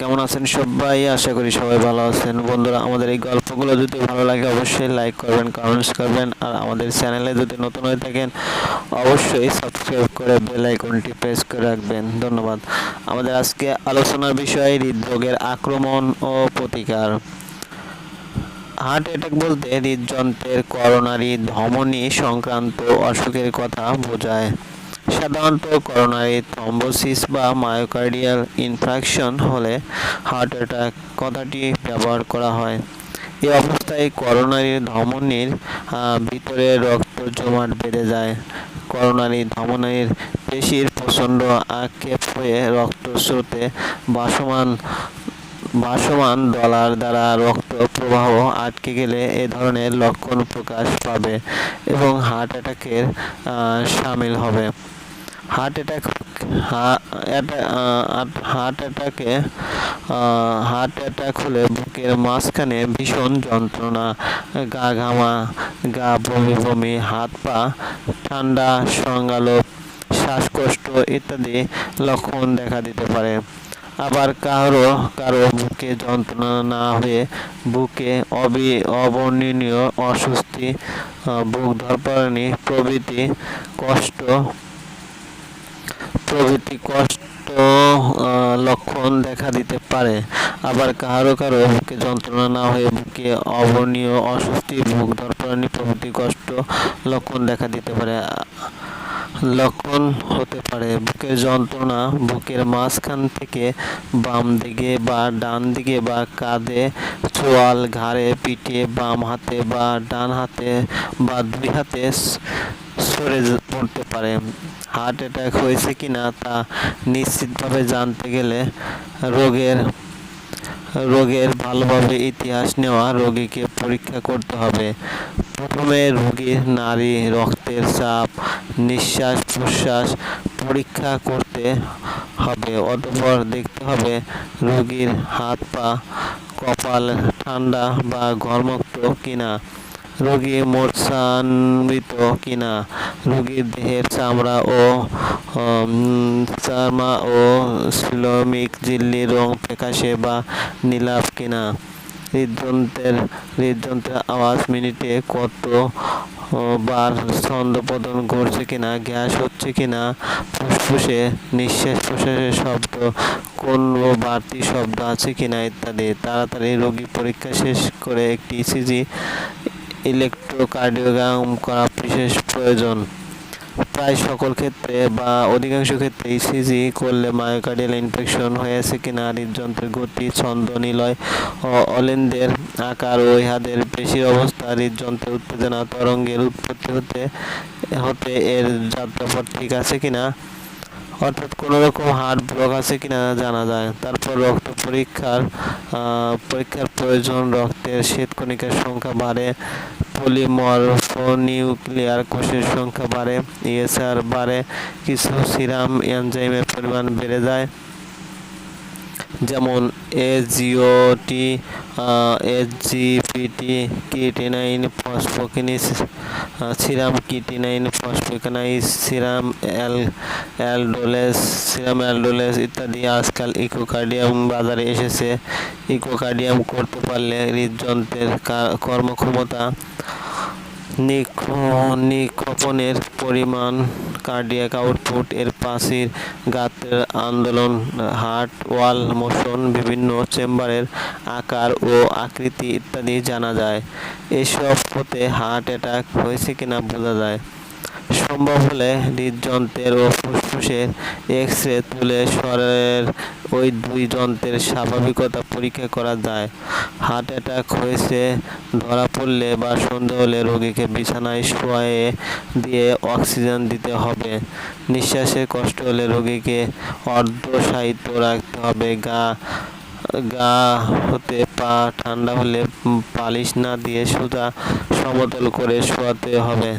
কেমন আছেন সবাই? আশা করি সবাই ভালো আছেন। বন্ধুরা, আমাদের এই গল্পগুলো যদি ভালো লাগে অবশ্যই লাইক করবেন কমেন্টস করবেন, আর আমাদের চ্যানেলে যদি নতুন হয়ে থাকেন, অবশ্যই সাবস্ক্রাইব করে বেল আইকনটি প্রেস করে রাখবেন। ধন্যবাদ। আমাদের আজকে আলোচনার বিষয়, হৃদরোগের আক্রমণ ও প্রতিকার। হার্ট অ্যাটাক বলতে হৃদযন্ত্রের করোনারি ধমনী সংক্রান্ত অসুখের কথা বোঝায়। সাধারণত করোনারি থ্রম্বোসিস বা মায়োকার্ডিয়াল ইনফ্রাকশন হলে হার্ট অ্যাটাক কথাটি ব্যবহার করা হয়। এই অবস্থায় করোনারি ধমনির ভিতরে রক্ত জমাট বেড়ে যায়। করোনারি ধমনির পেশির প্রচণ্ড আক্ষেপ হয়ে রক্ত স্রোতে ভাসমান ভাসমান ডলার দ্বারা রক্ত প্রবাহ আটকে গেলে এ ধরনের লক্ষণ প্রকাশ পাবে এবং হার্ট অ্যাটাকের সামিল হবে। হার্ট অ্যাটাক হার্ট অ্যাটাকে হার্ট অ্যাটাক হলে বুকের মাঝখানে ভীষণ যন্ত্রণা, গা ঘামা, গা বমি বমি, হাত পা ঠান্ডা সংগালোপ শ্বাসকষ্ট ইত্যাদি লক্ষণ দেখা দিতে পারে। আবার কারও কারও বুকে যন্ত্রণা না হয়ে বুকে অবি, অবর্ণনীয় অস্বস্তি বুক ধরপড়ানি প্রভৃতি কষ্ট প্রভৃতি কষ্ট লক্ষণ দেখা দিতে পারে। আবার কারও কারও বুকে যন্ত্রণা না হয়ে বুকে অবর্ণীয় অস্বস্তি, বুক ধরপড়ানি প্রভৃতি কষ্ট, লক্ষণ দেখা দিতে পারে। লক্ষণ হতে পারে বুকের যন্ত্রণা, বুকের মাঝখান থেকে বাম দিকে বা ডান দিকে বা কাঁধে চোয়াল, ঘাড়ে, পিঠে, বাম হাতে বা ডান হাতে বা দুই হাতে সরে পড়তে পারে হার্ট অ্যাটাক হয়েছে কিনা তা নিশ্চিতভাবে জানতে গেলে রোগের রোগের ভালোভাবে ইতিহাস নেওয়া রোগীকে পরীক্ষা করতে হবে। প্রথমে রোগীর নারী, রক্তের চাপ, নিঃশ্বাস প্রশ্বাস পরীক্ষা করতে হবে, অতঃপর দেখতে হবে রোগীর হাত পা কপাল ঠান্ডা বা ঘর্মক্ত কিনা। রোগী মূর্ছান্বিত কিনা? রোগীর দেহের চামড়া ও চামড়া ও শ্লোমিক ঝিল্লি রং ফ্যাকাশে বা নীলাভ কিনা? হৃদযন্ত্রের হৃদযন্ত্রের আওয়াজ মিনিটে কত বার ছন্দপতন ঘটছে কিনা? গ্যাস হচ্ছে কিনা? ফুসফুসে, নিঃশ্বাস প্রশ্বাসের শব্দ, কোন বাড়তি শব্দ আছে কিনা ইত্যাদি। তাড়াতাড়ি রোগী পরীক্ষা শেষ করে একটি ইসিজি ইলেকট্রোকার্ডিওগ্রাম করা বিশেষ প্রয়োজন। প্রায় সকল ক্ষেত্রে বা অধিকাংশ ক্ষেত্রে ইসিজি করলে মায়োকার্ডিয়াল ইনফেকশন হয়েছে কিনা, হৃদযন্ত্রের গতি, ছন্দ, নিলয় ও অলিন্দের আকার ও ইহাদের পেশির অবস্থা হৃদযন্ত্রের উত্তেজনা, তরঙ্গের উৎপত্তি হতে হতে এর যাত্রাপথ ঠিক আছে কিনা? অর্থাৎ কোনো রকম হার্ট ব্লক আছে কিনা জানা যায়। তারপর রক্ত পরীক্ষার পরীক্ষার প্রয়োজন, রক্তের শ্বেতকণিকার সংখ্যা বাড়ে, পলিমরফোনিউক্লিয়ার কোষের সংখ্যা বাড়ে, ইএসআর বাড়ে, কিছু সিরাম এনজাইমের পরিমাণ বেড়ে যায়। যেমন SGOT SGPT creatinine phosphokinase, serum creatinine phosphokinase, serum al aldolase serum aldolase ইত্যাদি। আজকাল ইকোকার্ডিয়াম বাজারে এসেছে। ইকোকার্ডিয়াম করতে পারলে হৃদযন্ত্রের কর্মক্ষমতা নিক- নিক্ষপনের পরিমাণ কার্ডিয়াক আউটপুট এর পাশির গাত্রের আন্দোলন, হার্ট, ওয়াল মোশন, বিভিন্ন চেম্বারের আকার ও আকৃতি ইত্যাদি জানা যায়। এসব হতে হার্ট অ্যাটাক হয়েছে কিনা বোঝা যায়। সম্ভব হলে হৃদযন্ত্রের ও ফুসফুসের এক্স রে তুলে শরীরের ওই দুই যন্ত্রের স্বাভাবিকতা পরীক্ষা করা যায়। হার্ট অ্যাটাক হয়েছে, ধরা পড়লে বা সন্দেহ হলে রোগীকে বিছানায় শোয়ে দিয়ে অক্সিজেন দিতে হবে। নিঃশ্বাসে কষ্ট হলে রোগীকে অর্ধসাহিত্য রাখতে হবে। গা গা হতে পা ঠান্ডা হলে পালিশ না দিয়ে সোজা সমতল করে শোয়াতে হবে।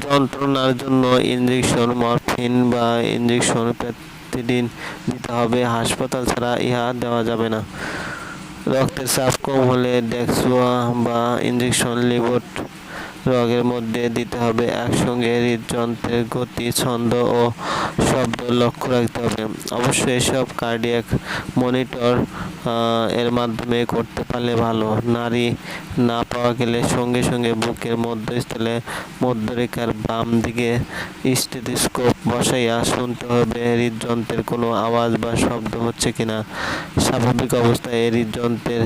যন্ত্রণার জন্য ইনজেকশন মরফিন বা ইনজেকশন প্রতিদিন দিতে হবে। হাসপাতাল ছাড়া ইহা দেওয়া যাবে না। রক্তের চাপ কম হলে ডেক্সোয়া বা ইনজেকশন লিবোট রগের মধ্যে দিতে হবে। একসঙ্গে হৃদযন্ত্রের গতি, ছন্দ ও শব্দ লক্ষ্য রাখতে হবে। অবশ্যই এসব কার্ডিয়াক মনিটর এর মাধ্যমে করতে পারলে ভালো। নারী না পাওয়া গেলে সঙ্গে সঙ্গে বুকের মধ্যস্থলে মধ্যরেখার বাম দিকে স্টেথোস্কোপ বসাইয়া শুনতে হবে হৃদযন্ত্রের কোনো আওয়াজ বা শব্দ হচ্ছে কিনা। স্বাভাবিক অবস্থায় হৃদযন্ত্রের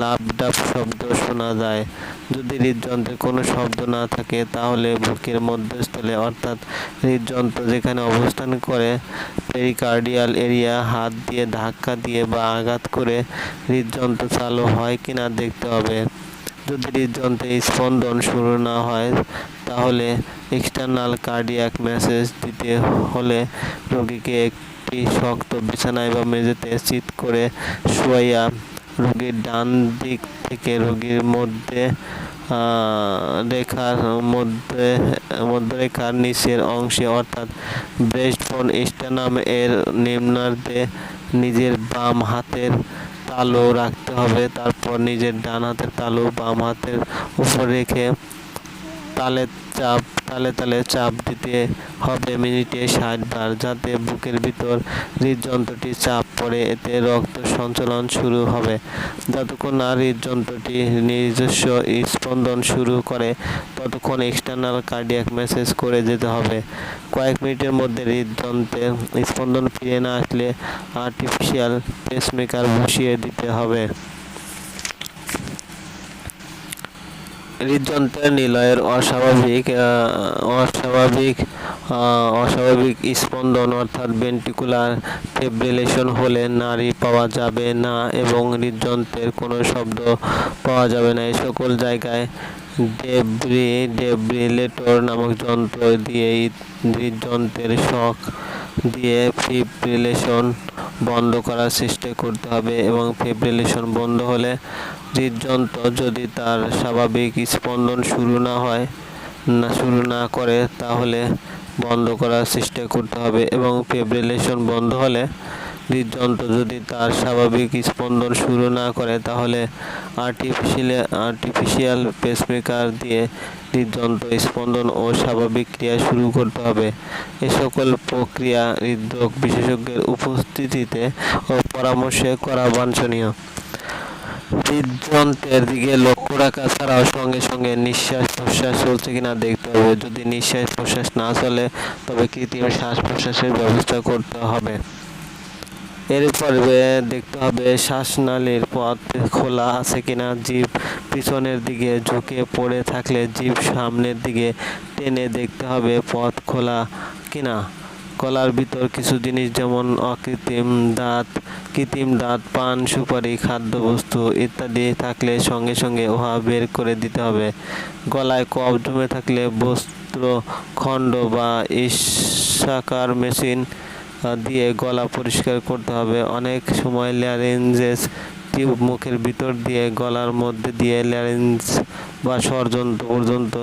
লাভ ডাব শব্দ শোনা যায়। যদি হৃদযন্ত্রের কোনো শব্দ না থাকে, তাহলে বুকের মধ্যস্থলে, অর্থাৎ হৃদযন্ত্র যেখানে অবস্থান করে পেরিকার্ডিয়াল এরিয়া হাত দিয়ে ধাক্কা দিয়ে বা আঘাত করে হৃদযন্ত্র চালু হয় কিনা দেখতে হবে। যদি হৃদযন্ত্রে স্পন্দন শুরু না হয়, তাহলে এক্সটার্নাল কার্ডিয়াক মেসেজ দিতে হলে রোগীকে একটি শক্ত বিছানায় বা মেঝেতে চিৎ করে শুয়াইয়া, রোগীর ডান দিক থেকে রোগীর মধ্যে রেখার মধ্যে, মধ্যরেখার নিচের অংশে অর্থাৎ ব্রেস্ট ফোন স্টানাম এর নিম্নার্ধে নিজের বাম হাতের তালু রাখতে হবে। তারপর নিজের ডান হাতের তালু বাম হাতের উপর রেখে তালের চাপ তালে তালে চাপ দিতে হবে। মিনিটে ষাট বার যাতে বুকের ভিতর হৃদযন্ত্রটি চাপ পড়ে, এতে রক্ত সঞ্চালন শুরু হবে। যতক্ষণ না হৃদযন্ত্রটি নিজস্ব স্পন্দন শুরু করে, ততক্ষণ এক্সটার্নাল কার্ডিয়াক মেসেজ করে যেতে হবে। কয়েক মিনিটের মধ্যে হৃদযন্ত্রের স্পন্দন ফিরে না আসলে আর্টিফিশিয়াল পেসমেকার বসিয়ে দিতে হবে। হৃদযন্ত্রের নিলয়ের অস্বাভাবিক অস্বাভাবিক অস্বাভাবিক স্পন্দন অর্থাৎ ভেন্ট্রিকুলার ফেব্রিলেশন হলে নারী পাওয়া যাবে না এবং হৃদযন্ত্রের কোনো শব্দ পাওয়া যাবে না। এই সকল জায়গায় ডেব্রি, ডেব্রিলেটর নামক যন্ত্র দিয়ে হৃদযন্ত্রের শখ দিয়ে ফিব্রিলেশন বন্ধ করার চেষ্টা করতে হবে এবং ফিব্রিলেশন বন্ধ হলে হৃদযন্ত্র যদি তার স্বাভাবিক স্পন্দন শুরু না হয়, না শুরু না করে, তাহলে বন্ধ করার চেষ্টা করতে হবে এবং ফিব্রিলেশন বন্ধ হলে হৃদযন্ত্র যদি তার স্বাভাবিক স্পন্দন শুরু না করে, তাহলে আর্টিফিশিয়াল আর্টিফিশিয়াল পেসমেকার দিয়ে হৃদযন্ত্র স্পন্দন ও স্বাভাবিক ক্রিয়া শুরু করতে হবে। এ সকল প্রক্রিয়া হৃদরোগ বিশেষজ্ঞের উপস্থিতিতে ও পরামর্শে করা বাঞ্ছনীয়। হৃদযন্ত্রের দিকে লক্ষ্য রাখা ছাড়াও সঙ্গে সঙ্গে নিঃশ্বাস প্রশ্বাস চলছে কিনা দেখতে হবে। যদি নিঃশ্বাস প্রশ্বাস না চলে, তবে কৃত্রিম শ্বাস প্রশ্বাসের ব্যবস্থা করতে হবে। এরপরে দেখতে হবে শ্বাসনালীর পথ খোলা আছে কিনা। জিভ পিছনের দিকে ঝুঁকে পড়ে থাকলে জিভ সামনের দিকে টেনে দেখতে হবে পথ খোলা কিনা। গলার ভিতর কিছু জিনিস যেমন অকৃত্রিম দাঁত, কৃত্রিম দাঁত, পান, সুপারি, খাদ্যবস্তু ইত্যাদি থাকলে সঙ্গে সঙ্গে উহা বের করে দিতে হবে। গলায় কফ জমে থাকলে বস্ত্র, খণ্ড বা ইশাকার মেশিন দিয়ে গলা পরিষ্কার করতে হবে। অনেক সময় ল্যারেঞ্জেস টিউব মুখের ভিতর দিয়ে গলার মধ্যে দিয়ে ল্যারেঞ্জ বা ষড়যন্ত্র পর্যন্ত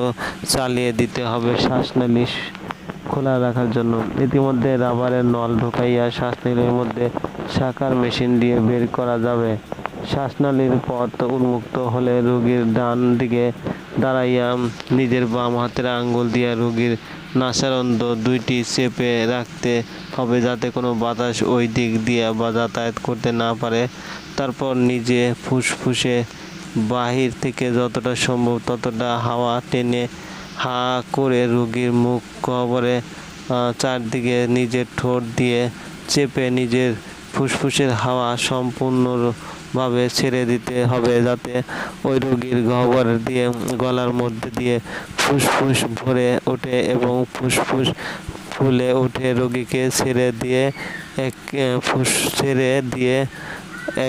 চালিয়ে দিতে হবে শ্বাসনালী খোলা রাখার জন্য। ইতিমধ্যে রাবারের নল ঢোকাইয়া শ্বাসনালীর মধ্যে শাখার মেশিন দিয়ে বের করা যাবে। শ্বাসনালীর পথ উন্মুক্ত হলে রোগীর ডান দিকে দাঁড়াইয়া নিজের বাম হাতের আঙ্গুল দিয়ে রোগীর নাসারন্দ দুইটি চেপে রাখতে হবে যাতে কোনো বাতাস ওই দিক দিয়ে বা যাতায়াত করতে না পারে। তারপর নিজে ফুসফুসে বাহির থেকে যতটা সম্ভব ততটা হাওয়া টেনে হা করে রোগীর মুখ কবরে চারদিকে নিজের ঠোঁট দিয়ে চেপে নিজের ফুসফুসের হাওয়া সম্পূর্ণভাবে ছেড়ে দিতে হবে যাতে ওই রোগীর গহ্বর দিয়ে, গলার মধ্যে দিয়ে ফুসফুস ভরে ওঠে এবং ফুসফুস ফুলে উঠে রোগীকে ছেড়ে দিয়ে এক ফুস, ছেড়ে দিয়ে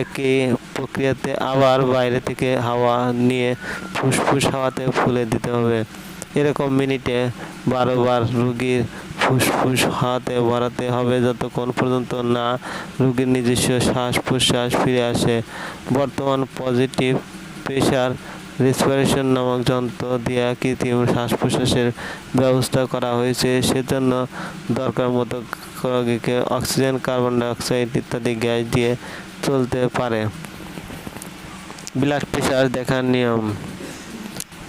একই প্রক্রিয়াতে আবার বাইরে থেকে হাওয়া নিয়ে ফুসফুস হাওয়াতে ফুলে দিতে হবে। এরকম মিনিটে বারোবার রুগীর ফুসফুস হাতে ভরাতে হবে যতক্ষণ পর্যন্ত না রুগীর নিজস্ব শ্বাস প্রশ্বাস ফিরে আসে। বর্তমান পজিটিভ প্রেশার রেসপিরেশন নামক যন্ত্র দিয়ে কৃত্রিম শ্বাস প্রশ্বাসের ব্যবস্থা করা হয়েছে। সেজন্য দরকার মতো রোগীকে অক্সিজেন, কার্বন ডাইঅক্সাইড ইত্যাদি গ্যাস দিয়ে চলতে পারে। ব্লাড প্রেশার দেখার নিয়ম।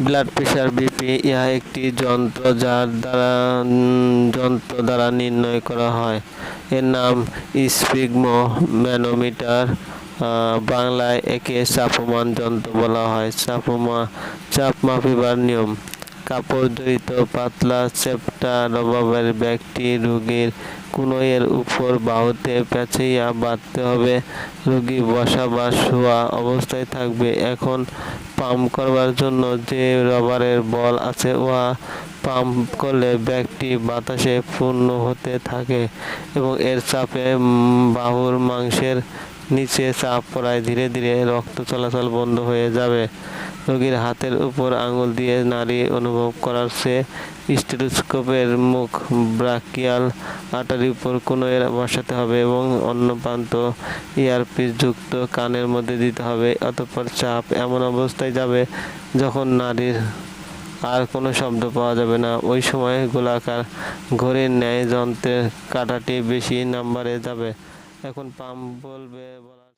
ব্লাড প্রেশার বিপি ইহা একটি যন্ত্র যার দ্বারা, যন্ত্র দ্বারা নির্ণয় করা হয়। এর নাম স্পিগমো ম্যানোমিটার বাংলায় একে চাপমান যন্ত্র বলা হয়। চাপমা, চাপ মাপিবার নিয়ম। কাপড় জড়িত পাতলা চেপটা রবাবের ব্যাগটি রোগীর কুনয়ের উপর বাহুতে পেঁচাইয়া বাঁধতে হবে। রোগী বসা বা শোয়া অবস্থায় থাকবে। এখন পাম্প করবার জন্য যে রবারের বল আছে, উহা পাম্প করলে ব্যাগটি বাতাসে পূর্ণ হতে থাকে এবং এর চাপে বাহুর মাংসের নিচে চাপ পড়ায় ধীরে ধীরে রক্ত চলাচল বন্ধ হয়ে যাবে। রোগীর হাতের উপর আঙুল দিয়ে নাড়ি অনুভব করার চেয়ে স্টেথোস্কোপের মুখ ব্রাকিয়াল আটারির উপর কোনো বসাতে হবে এবং অন্য প্রান্ত ইয়ারপিস যুক্ত কানের মধ্যে দিতে হবে। অতঃপর চাপ এমন অবস্থায় যাবে যখন নারীর আর কোনো শব্দ পাওয়া যাবে না। ওই সময় গোলাকার ঘড়ির ন্যায় যন্ত্রের কাটাটি বেশি নাম্বারে যাবে। এখন পাম্প বলবে বলা